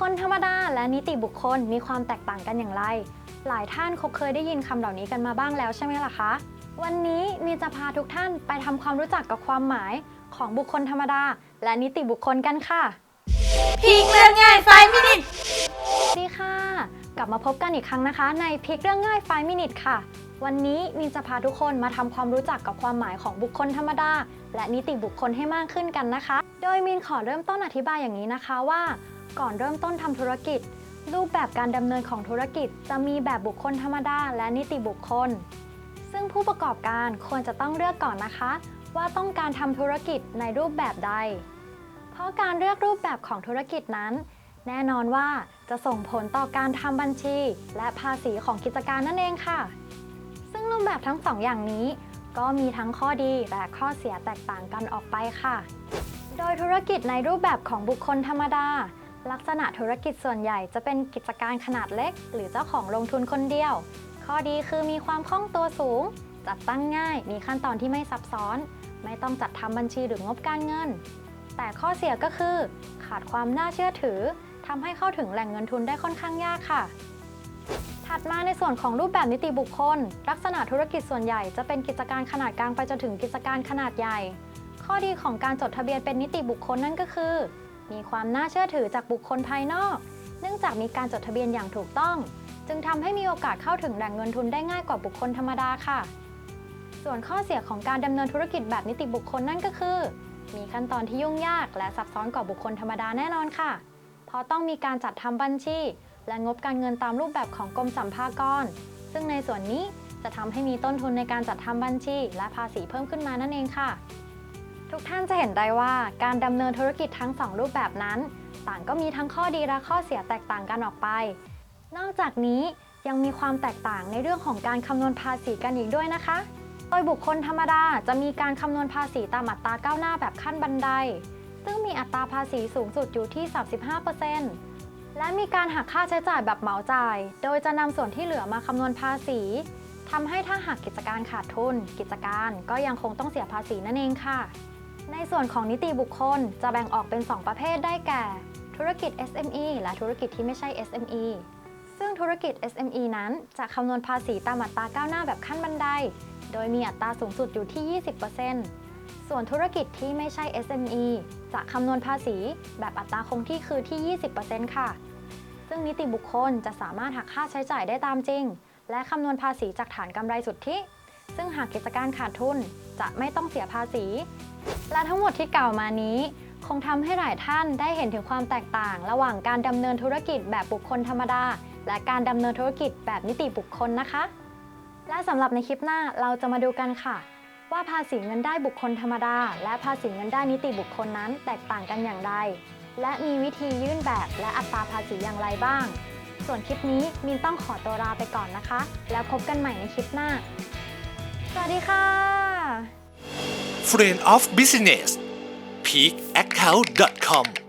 คลธรรมดาและนิติบุคคลมีความแตกต่างกันอย่างไร หลายท่านคงเคยได้ยินคำเหล่านี้กันมาบ้างแล้วใช่ไหมล่ะคะ วันนี้มีจะพาทุกท่านไปทำความรู้จักกับความหมายของบุคคลธรรมดา และนิติบุคคลกันค่ะพีกเรื่องง่ายไฟมินิทสวัสดีค่ะ กลับมาพบกันอีกครั้งนะคะ ในพลิกเรื่องง่าย5 Minute ค่ะ วันนี้มีนจะพาทุกคนมาทำความรู้จักกับความหมายของบุคคลธรรมดา และนิติบุคคลให้มากขึ้นกันนะคะ โดยมีนขอเริ่มต้นอธิบายอย่างนี้นะคะว่า ก่อนเริ่มต้นทำธุรกิจ รูปแบบการดำเนินของธุรกิจจะมีแบบบุคคลธรรมดาและนิติบุคคล ซึ่งผู้ประกอบการควรจะต้องเลือกก่อนนะคะ ว่าต้องการทำธุรกิจในรูปแบบใด เพราะการเลือกรูปแบบของธุรกิจนั้น แน่นอนว่าจะส่งผลต่อการทำบัญชี และภาษีของกิจการนั่นเองค่ะ ซึ่งรูปแบบทั้งสองอย่างนี้ ก็มีทั้งข้อดีและข้อเสียแตกต่างกันออกไปค่ะ โดยธุรกิจในรูปแบบของบุคคลธรรมดา ลักษณะธุรกิจส่วนใหญ่จะเป็นกิจการขนาดเล็ก หรือเจ้าของลงทุนคนเดียว ข้อดีคือมีความคล่องตัวสูง จัดตั้งง่าย มีขั้นตอนที่ไม่ซับซ้อน ไม่ต้องจัดทำบัญชีหรืองบการเงิน แต่ข้อเสียก็คือ ขาดความน่าเชื่อถือทำให้เข้าถึงแหล่งเงินทุนได้ค่อนข้างยากค่ะ ถัดมาในส่วนของรูปแบบนิติบุคคล ลักษณะธุรกิจส่วนใหญ่จะเป็นกิจการขนาดกลางไปจนถึงกิจการขนาดใหญ่ ข้อดีของการจดทะเบียนเป็นนิติบุคคลนั่นก็คือ มีความน่าเชื่อถือจากบุคคลภายนอก เนื่องจากมีการจดทะเบียนอย่างถูกต้อง จึงทำให้มีโอกาสเข้าถึงแหล่งเงินทุนได้ง่ายกว่าบุคคลธรรมดาค่ะ ส่วนข้อเสียของการดำเนินธุรกิจแบบนิติบุคคลนั่นก็คือ มีขั้นตอนที่ยุ่งยากและซับซ้อนกว่าบุคคลธรรมดาแน่นอนค่ะ เพราะต้องมีการจัดทำบัญชี และงบการเงินตามรูปแบบของกรมสัมภากร ซึ่งในส่วนนี้จะทำให้มีต้นทุนในการจัดทำบัญชี และภาษีเพิ่มขึ้นมานั่นเองค่ะ ทุกท่านจะเห็นได้ว่าการดำเนินธุรกิจทั้งสองรูปแบบนั้น ต่างก็มีทั้งข้อดีและข้อเสียแตกต่างกันออกไป นอกจากนี้ยังมีความแตกต่างในเรื่องของการคำนวณภาษีกันอีกด้วยนะคะ โดยบุคคลธรรมดาจะมีการคำนวณภาษีตามอัตราก้าวหน้าแบบขั้นบันได ซึ่งมีอัตราภาษีสูงสุดอยู่ที่ 35%และมีการหักค่าใช้จ่ายแบบเหมาจ่าย โดยจะนำส่วนที่เหลือมาคำนวณภาษีทำให้ถ้าหากกิจการขาดทุน กิจการก็ยังคงต้องเสียภาษีนั่นเองค่ะ ในส่วนของนิติบุคคลจะแบ่งออกเป็น 2 ประเภทได้แก่ ธุรกิจ SME และธุรกิจที่ไม่ใช่ SME ซึ่งธุรกิจ SME นั้นจะคำนวณภาษีตามอัตราก้าวหน้าแบบขั้นบันได โดยมีอัตราสูงสุดอยู่ที่ 20%ส่วนธุรกิจที่ไม่ใช่ SME จะคำนวณภาษีแบบอัตราคงที่คือที่ 20%ค่ะ ซึ่งนิติบุคคลจะสามารถหักค่าใช้จ่ายได้ตามจริง และคำนวณภาษีจากฐานกำไรสุทธิ ซึ่งหากกิจการขาดทุนจะไม่ต้องเสียภาษี และทั้งหมดที่กล่าวมานี้ คงทำให้หลายท่านได้เห็นถึงความแตกต่าง ระหว่างการดำเนินธุรกิจแบบบุคคลธรรมดา และการดำเนินธุรกิจแบบนิติบุคคลนะคะ และสำหรับในคลิปหน้าเราจะมาดูกันค่ะ ว่าภาษีเงินได้บุคคลธรรมดา และภาษีเงินได้นิติบุคคลนั้นแตกต่างกันอย่างไร และมีวิธียื่นแบบและอัตราภาษีอย่างไรบ้าง ส่วนคลิปนี้มินต้องขอตัวลาไปก่อนนะคะ แล้วพบกันใหม่ในคลิปหน้า สวัสดีค่ะ Friend of Business. Peakaccount.com